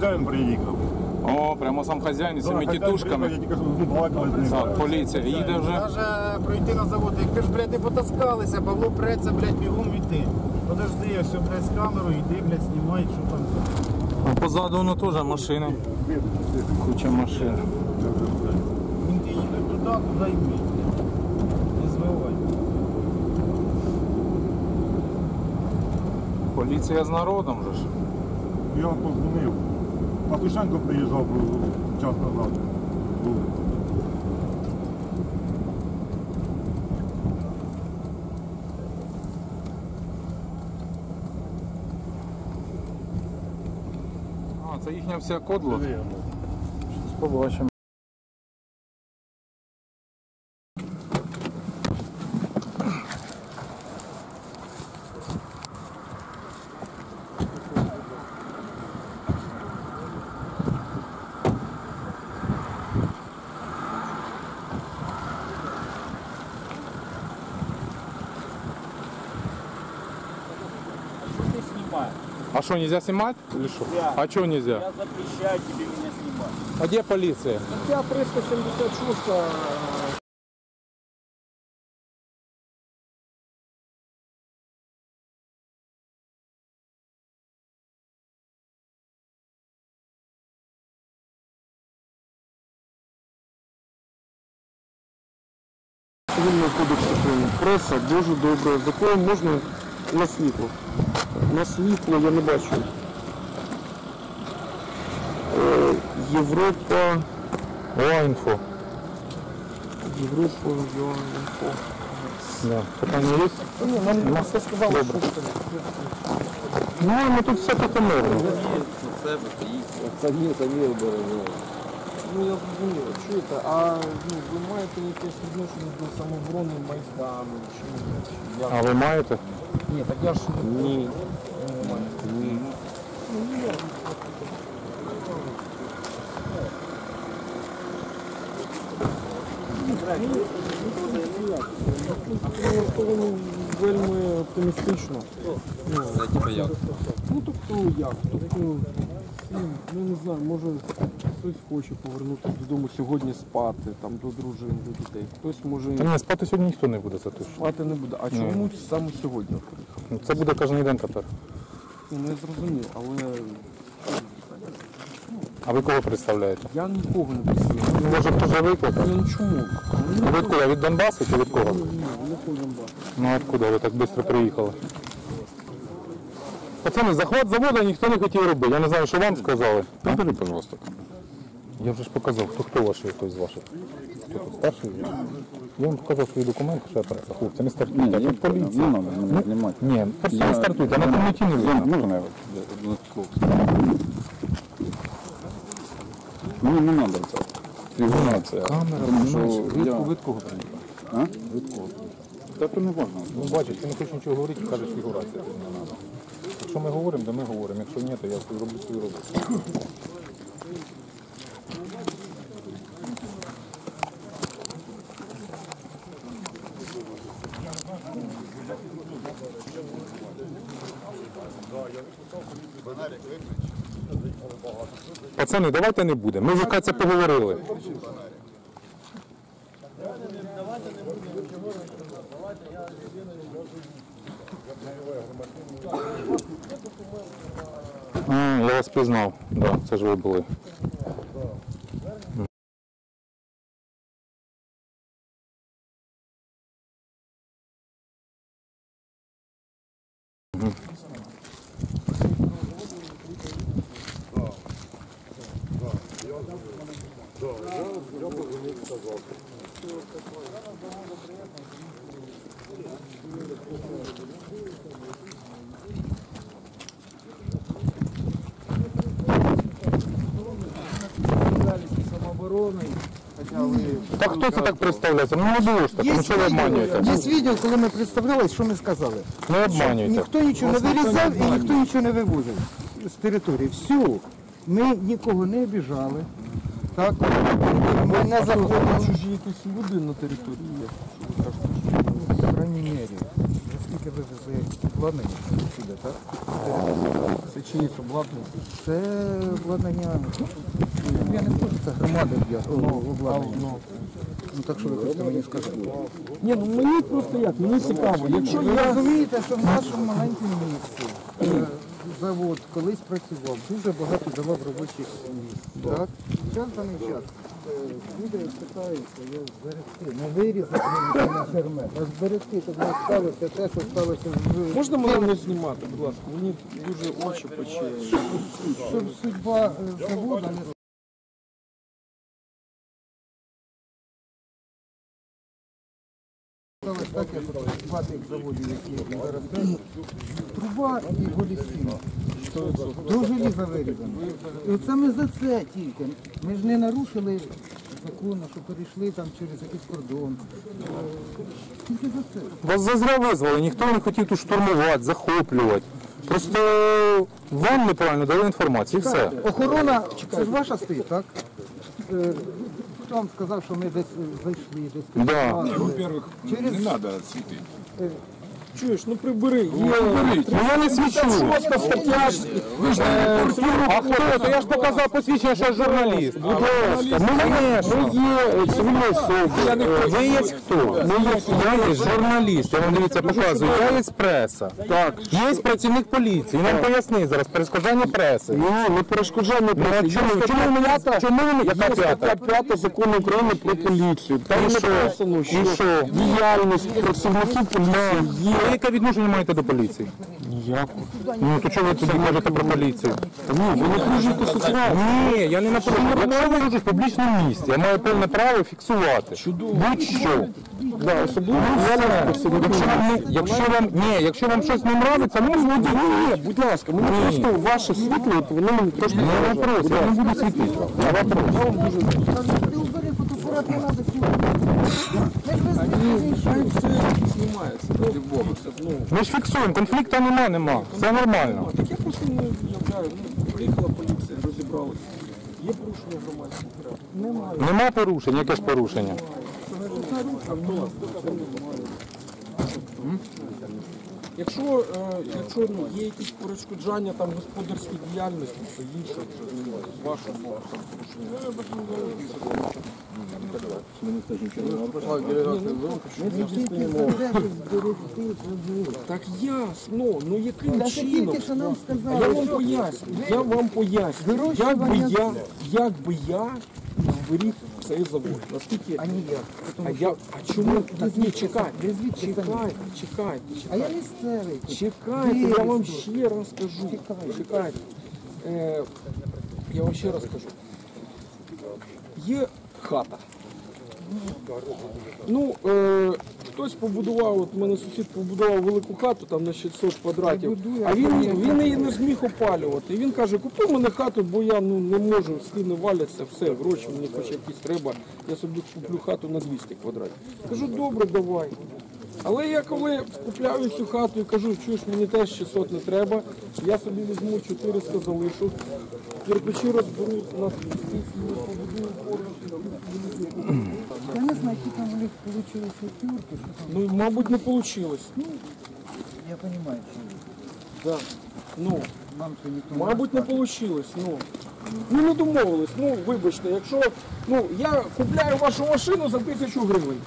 хазяїн приїхав. О, прямо сам хазяїн із цими тітушками. З з. Так, поліція їде вже. Даже пройти на завод, якби ж, блядь, не потаскалися, Павло преться, блядь, бігом йти. Подожди, я все, блядь, з камерою, йди, блядь, знімай, що там. А позаду воно теж машини. Куча машин. Він ти їде туди, куди й ми. Не звивай. Поліція з народом же ж. Я вам позвонив. Пастушенко приїжджав час назад. Був. А, це їхня вся кодла. Побачимо. А что, нельзя снимать? Или что? Нельзя. А что нельзя? Я запрещаю тебе меня снимать. А где полиция? Стаття 376 Цивільного кодексу України. Преса дуже добре. За кого можна на світло? На світло я не бачу. Е, Європа. О. Європа. Да. Питання є? Ні, нам, нам все сказали, що Ну, ну тут все покомерно. це ні, це ні оборони. Ну я зрозумів, чуєте, а ну, ви маєте якесь відношення до самооборони Майдану чи ні? А ви маєте? Ні, так я ж не- Ні. Вельми оптимістично. Ну, типу як? ну тобто як? Тобто, ну, ну не знаю, може хтось хоче повернутися додому сьогодні спати, там до дружини, до дітей. Хтось може Та ні, спати сьогодні ніхто не буде, це точно. спати не буде. А чому саме сьогодні? Ну, Це буде кожен день тепер. Ну, не зрозумів, але А ви кого представляєте? я нікого не представляю. Ну, може, хто вже викликав? Ну чому? А ви откуда? Від Донбасу чи від кого? Ні, не ходимо бачити. Ну откуда ви так швидко приїхали? Пацани, захват заводу ніхто не хотів робити. Я не знаю, що вам сказали. Повтори, пожалуйста. Я вже ж показав, хто хто ваш хтось з ваших. Хто тут старший? Я вам показав свої документи, що я преса. Хлопці, не стартуйте, а тут поліція. Не надо мене знімати. Ні, просто не стартуйте, а на темноті не видно. Можна я на хлопці? Мені не треба це. Фігурація. Камера, Тому що від, я... від кого? А? Від кого? Та то не можна. Ну бачиш, ти не хочеш нічого говорити, кажеш фігурація тобі не треба. Якщо ми говоримо, то ми говоримо. Якщо ні, то я роблю свою роботу. Пацани, давайте не будемо. Ми вже це поговорили. Я вас пізнав. Да, це ж ви були. Та хто це так представляється? Ну не було ж так, ну що ви обманюєте? Є відео, коли ми представлялись, що ми сказали. Не обманюйте. Ніхто нічого не вирізав і ніхто нічого не вивозив з території. Все. Ми нікого не обіжали. Так? Ми не заходимо. Чужі якісь люди на території є. По крайній мірі. Наскільки ви вже обладнані сюди, так? Це чиїсь обладнання? Це обладнання. ну, Я не хочу, це громади для обладнання. Ну так що ви хочете мені сказати? Ні, ну мені просто як, мені цікаво. Якщо Ви розумієте, що в нашому маленькому місті е, завод колись працював, дуже багато давав робочих місць. Так? Час даний час. е, Люди питаються, я зберегти, не вирізати на жермет, а зберегти, щоб не сталося те, що сталося в можна мене не знімати, будь ласка, мені дуже очі пече. щоб судьба е, заводу не сталося так, як два тих заводів, які зараз кажуть. Труба і голі стіни. До желіза вирізано. І от саме за це тільки. Ми ж не нарушили закону, що перейшли там через якийсь кордон. Е, Тільки за це. Вас зазря визвали, ніхто не хотів тут штурмувати, захоплювати. Просто вам неправильно дали інформацію і все. Охорона, це ж ваша стоїть, так? Е, Хто вам сказав, що ми десь е, зайшли, десь? Да. А, Во-первых, Через- не надо светить. Чуєш, ну прибери. Є Ну я не свічу. стаття. е, А хто? То я ж показав посвідчення, що я журналіст. Будь ласка, ну звісно. Є цивільні особи. Ви є хто? Я є журналіст. Я вам дивіться показую. Я є преса. Так. Є працівник поліції. Він Нам пояснить зараз перешкоджання преси. Ні, не перешкоджання Ну, а чому, чому мене, чому мене, яка п'ята? п'ята закону України про поліцію. Там І що? написано, що? діяльність працівників поліції є. Ви яке відношення маєте до поліції? Ніяку. Ну то чого ви тоді кажете про поліцію? Ні, ви не кружите соціально. Ні, я не напишу. Якщо ви в публічному місці, я маю повне право фіксувати. Будь-що. Да, особливо Все. Якщо вам, не- якщо вам, ні, якщо вам щось не нравиться, ну згодіть. Ні, будь ласка, мені просто ваше світло, от воно мені трошки Не вопрос, я не буду світити вам. Не вопрос. Ти убери фотоапарат, не треба Хай все знімається, ради Бога. Це, ну, Ми ж фіксуємо, конфлікту нема, нема. Все нормально. так я просто не уявляю, ну, приїхала поліція, розібралася. Є порушення громадського порядку? Нема порушень, яке ж порушення? Якщо, е, якщо ну, є якісь перешкоджання там господарської діяльності, то інше порушення. Так ясно, ну яким чином? Я вам поясню, я вам поясню, як би я, як би я зберіг цей завод. Наскільки а ніяк. а я а чому так ні, чекай, Ви чекай, чекай, чекайте, чекайте, А я чекайте. місцевий. Чекайте, я вам ще раз кажу. Чекайте. Е, я вам ще раз скажу. Є хата. Ну, е, хтось побудував, от у мене сусід побудував велику хату там на 600 квадратів, а він, він її не зміг опалювати. І він каже, купи мене хату, бо я ну, не можу, стіни валяться, все, гроші мені хоч якісь треба, я собі куплю хату на 200 квадратів. Кажу, добре, давай. Але я коли купляю цю хату і кажу, чуєш, мені теж 600 не треба, я собі візьму 400 залишу, кирпичі розберу на 200, побудую поруч. Я не знаю, які там у них вийшли там. Ну, мабуть, не вийшло. Я розумію, що Да. Ну, нам це ніхто мабуть, не вийшло. Ну, ну не домовились. Ну, вибачте, якщо ну, я купляю вашу машину за тисячу гривень.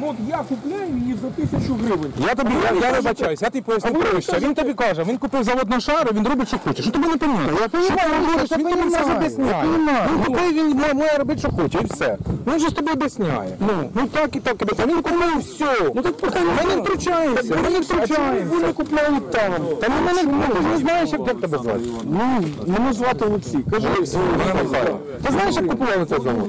Ну, от я купляю її за тисячу гривень. Я тобі, я, я вибачаюсь, я тобі поясню проще. Він тобі каже, він купив завод на шару, він робить, що хоче. Що тобі не помітно? Я що ти робиш? Він тобі все об'ясняє. Він купив, він має- робити, що хоче, і все. Він же з тобою об'ясняє. Ну, ну так і так, і. Він купив все. Ну так ми не втручаємося, ми не втручаємося. Ви не купляли там. Та ми не, ну, не знаєш, як як тебе звати. Ну, мене звати Олексій. Кажи, Михайло. Ти знаєш, як купували цей завод?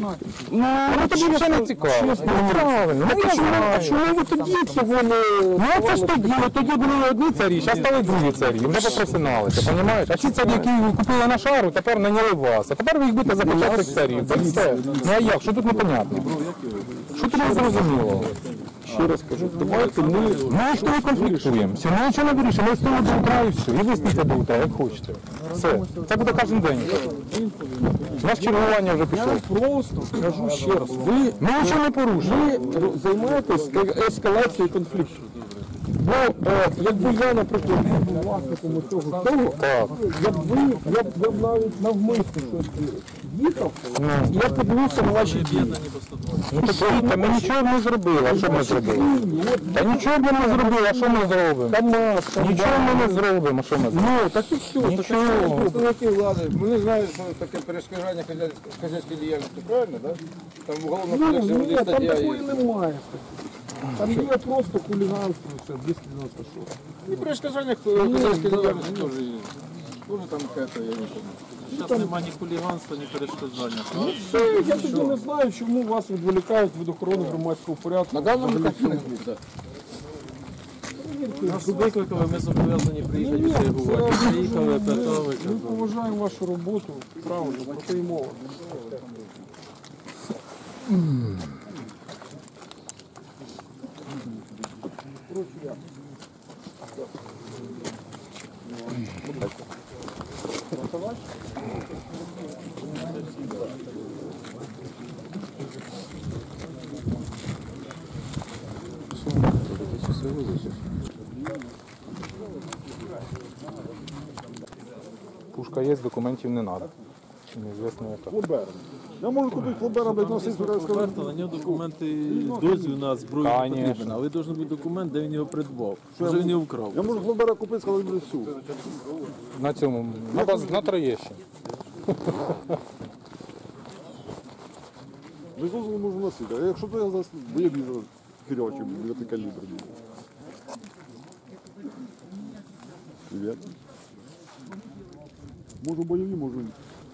Ну, тобі вже не цікаво. Ну, правильно. Ну, знаю. чому ви тоді цього не... Ну, це ж тоді, от тоді були одні царі, зараз стали другі царі, вже попросиналися, розумієш? А ці царі, які купили на шару, тепер наняли вас, а тепер ви їх будете захищати цих царів. Це все. Ну а як? Що тут непонятно? Що тут не зрозуміло? Ще раз кажу, давайте ми... Ми ж того конфліктуємо. Все, ми нічого не вирішимо, ми з того до утра і все. І ви спите до утра, як хочете. Все. Це буде кожен день. У нас чергування вже пішло. Просто кажу ще раз, ви, Ми нічого не порушуємо. ви займаєтесь е- ескалацією конфлікту. Бо е, якби я, наприклад, не був власником цього всього, якби я б, я б навіть навмисно щось їхав, я подивився на ваші дії. Ну так та ми нічого б не зробили, а що ми зробили? Та нічого б ми не зробили, а що ми зробимо? КамАЗ, Нічого ми не зробимо, а що ми зробимо? Ну, так і все. так і все. Представники влади, вони знають, що таке перешкоджання хазяйської діяльності, правильно, так? Там в уголовному Ну, кодексі ні, буде там стаття. такої є. немає. Там є просто хуліганство, все, 296. І перешкоджання хазяйської діяльності теж є. Тоже там какая-то, я не знаю. Зараз немає ні хуліганства, ні перешкоджання. Все, я тоді не знаю, чому вас відволікають від охорони громадського порядку. На даному етапі. Нас викликали, ми зобов'язані приїхати відреагувати. Приїхали, питали. Ми поважаємо вашу роботу, правильно, про це і мова. Пушка є, документів не треба. Неізвісно яка. Флобер. Я можу купити флобера, блядь, носити, сказати. Роберто, на нього документи дозвіл на зброю не Конечно. потрібен, але должен бути документ, де він його придбав. Вже він його вкрав. Я можу флобера купити, сказати, блядь, всю. На цьому, на, баз, на Троєщині. Без дозволу можу носити. А якщо то я зараз бойові хірячим, 9 калібр. Привіт. Можу бойові, можу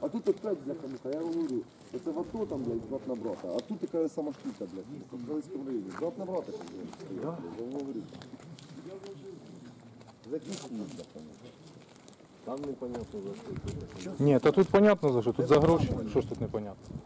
А тут опять, бляха, муха, я говорю, це в АТО там, блядь, брат на брата, а тут така сама штука, блядь, в Українському районі. Брат на брата, блядь, я говорю. Закінчили, бляха. Там непонятно за що. Ні, та тут понятно за що, тут за гроші. Що ж тут непонятно?